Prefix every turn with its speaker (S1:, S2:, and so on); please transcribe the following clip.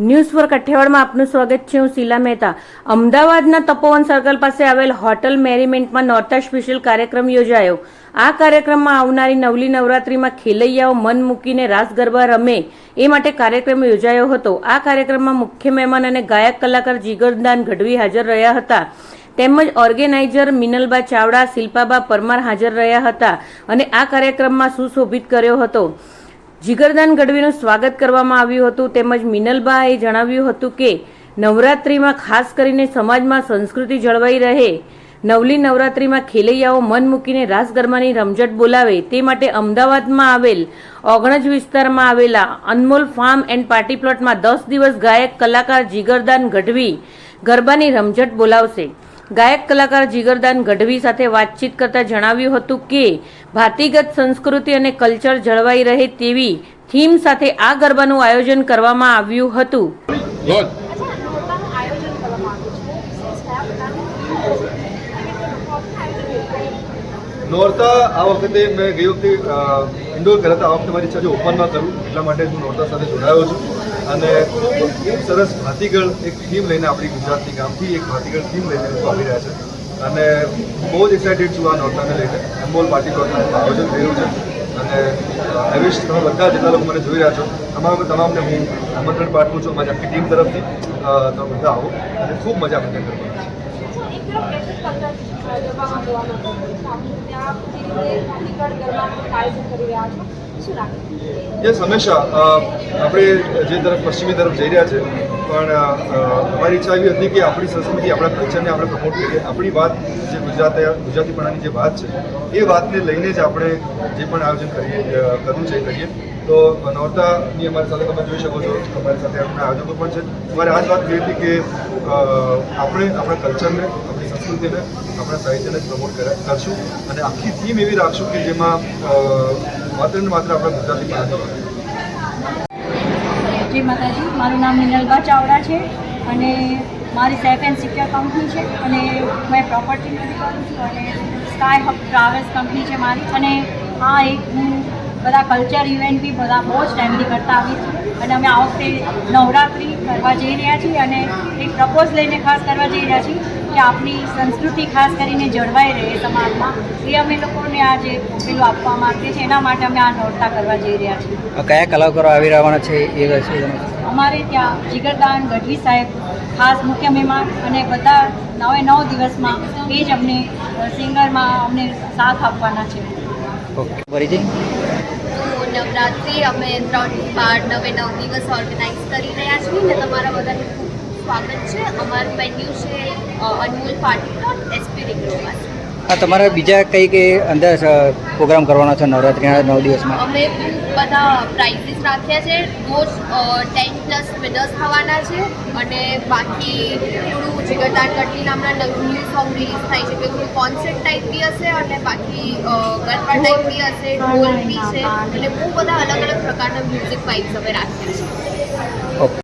S1: News for કઠિયાવાડમાં આપનું સ્વાગત છે. હું શીલા મહેતા. અમદાવાદના તપોવન સર્કલ પાસે આવેલ હોટલ મેરીમેન્ટમાં નોરતા સ્પેશિયલ કાર્યક્રમ યોજાયો. આ કાર્યક્રમમાં આવનારી નવલી નવરાત્રીમાં ખેલૈયાઓ મન મૂકીને રાસ ગરબા રમે એ માટે કાર્યક્રમ યોજાયો હતો. આ કાર્યક્રમમાં મુખ્ય મહેમાન અને ગાયક કલાકાર જીગરદાન ગઢવી હાજર રહ્યા હતા. તેમજ ઓર્ગેનાઇઝર મિનલબા ચાવડા, શિલ્પાબા પરમાર હાજર રહ્યા હતા અને આ કાર્યક્રમમાં સુશોભિત કર્યો હતો. જીગરદાન ગઢવીનું સ્વાગત કરવામાં આવ્યું હતું તેમજ મિનલબાએ જણાવ્યું હતું કે નવરાત્રિમાં ખાસ કરીને સમાજમાં સંસ્કૃતિ જળવાઈ રહે. નવલી નવરાત્રિમાં ખેલૈયાઓ મન મૂકીને રાસ ગરબાની રમઝટ બોલાવે. તે માટે અમદાવાદમાં આવેલ ઓગણજ વિસ્તારમાં આવેલા અનમોલ ફાર્મ એન્ડ પાર્ટી પ્લોટમાં દસ દિવસ ગાયક કલાકાર જીગરદાન ગઢવી ગરબાની રમઝટ બોલાવશે. ગાયક કલાકાર જીગરદાન ગઢવી સાથે વાતચીત કરતા જણાવ્યું હતું કે, ભાતીગત સંસ્કૃતિ અને કલ્ચર જળવાઈ રહે તેવી થીમ સાથે આ ગરબાનું આયોજન કરવામાં આવ્યું હતું
S2: રોજ
S3: પોતાનું આયોજન કરવામાં આવ્યું છે
S4: નોરતા આ વખતે મેં ગઈ વખતે ઇન્ડોર કર્યા હતા. આ વખતે મારી ઈચ્છા છે ઓપનમાં કરું, એટલા માટે હું નોરતા સાથે જોડાયો છું. અને ખૂબ સરસ ભાતીગળ એક થીમ લઈને આપણી ગુજરાતની ગામથી એક ભાતીગળ થીમ લઈને આવી રહ્યા છે. અને બહુ જ એક્સાઇટેડ છું આ નોરતાને લઈને. અંબોલ પાર્ટી કોર્ટનું આયોજન થઈ છે. અને આવીશ તમે બધા જેટલા લોકો મને જોઈ રહ્યા છો, તમામ તમામને હું આમંત્રણ પાઠવું છું મારી આખી ટીમ તરફથી. તમે બધા આવો. અને ખૂબ મજા મજા કરવાની છે. યસ હંમેશા આપણે જે તરફ પશ્ચિમી તરફ જઈ રહ્યા છે પણ અ, અમારી ઈચ્છા એવી હતી કે આપણી સંસ્કૃતિ આપણા કલ્ચરને આપણે પ્રમોટ કરીએ. આપણી વાત જે ગુજરાત ગુજરાતીપણાની જે વાત છે એ વાતને લઈને જ આપણે જે પણ આયોજન કરીએ કરવું છે કરીએ. તો નોરતાની અમારી સાથે તમે જોઈ શકો છો અમારી સાથે આપણા આયોજકો પણ છે. અમારે આ જ વાત કરી હતી કે આપણે આપણા કલ્ચરને આપણી સંસ્કૃતિને આપણા સાહિત્યને પ્રમોટ કરશું અને આખી થીમ એવી રાખશું કે જેમાં માત્ર ને માત્ર આપણા ગુજરાતી પાણી
S5: જી માતાજી, મારું નામ મિનલબા ચાવડા છે અને મારી સેફ એન્ડ સિક્યોર કંપની છે અને મેં પ્રોપર્ટી કરું છું અને સ્કાય હબ ટ્રાવેલ્સ કંપની છે મારી અને આ એક હું બધા કલ્ચર ઇવેન્ટ બી બધા બહુ જ ટાઈમથી કરતા આવી છું અને અમે આ વખતે નવરાત્રિ કરવા જઈ રહ્યા છીએ અને એક પ્રપોઝ લઈને ખાસ કરવા જઈ રહ્યા છીએ. કે આપણી સંસ્કૃતિ ખાસ કરીને જળવાઈ રહે સમાજમાં એ અમે લોકોને આ જે પેલું આપવા માંગીએ છીએ એના માટે અમે આ નોરતા કરવા જઈ રહ્યા છીએ.
S6: કયા કલાકારો આવી રહેવાના છે એ વિશે
S5: અમારે ત્યાં જીગરદાન ગઢવી સાહેબ ખાસ મુખ્ય મહેમાન અને બધા નવે નવ દિવસમાં એ જ અમને સિંગરમાં અમને સાથ આપવાના છે.
S6: ઓકે.
S7: તો નવરાત્રિ અમે ત્રણ બાર નવે નવ દિવસ ઓર્ગેનાઇઝ કરી રહ્યા છીએ ને તમારા બધાનું ખૂબ સ્વાગત છે. અમારું મેન્યુ છે Anmol party plot SP ring road
S6: આ તમારે બીજા કઈ કઈ અંદર પ્રોગ્રામ કરવાનો છે નવરાત્રિના નવ દિવસમાં?
S7: અમે બધા પ્રાઇઝિસ રાખ્યા છે. રોજ ટેન પ્લસ વિનર્સ થવાના છે અને બાકી થોડું જીગરદાન કટલી નામના ન્યૂ સોંગ રિલીઝ થાય છે. કે થોડું કોન્સર્ટ ટાઈપ બી હશે અને બાકી ગરબા ટાઈપ બી હશે ઢોલ બી છે. એટલે બહુ બધા અલગ અલગ પ્રકારના મ્યુઝિક વાઇબ્સ અમે રાખ્યા છે.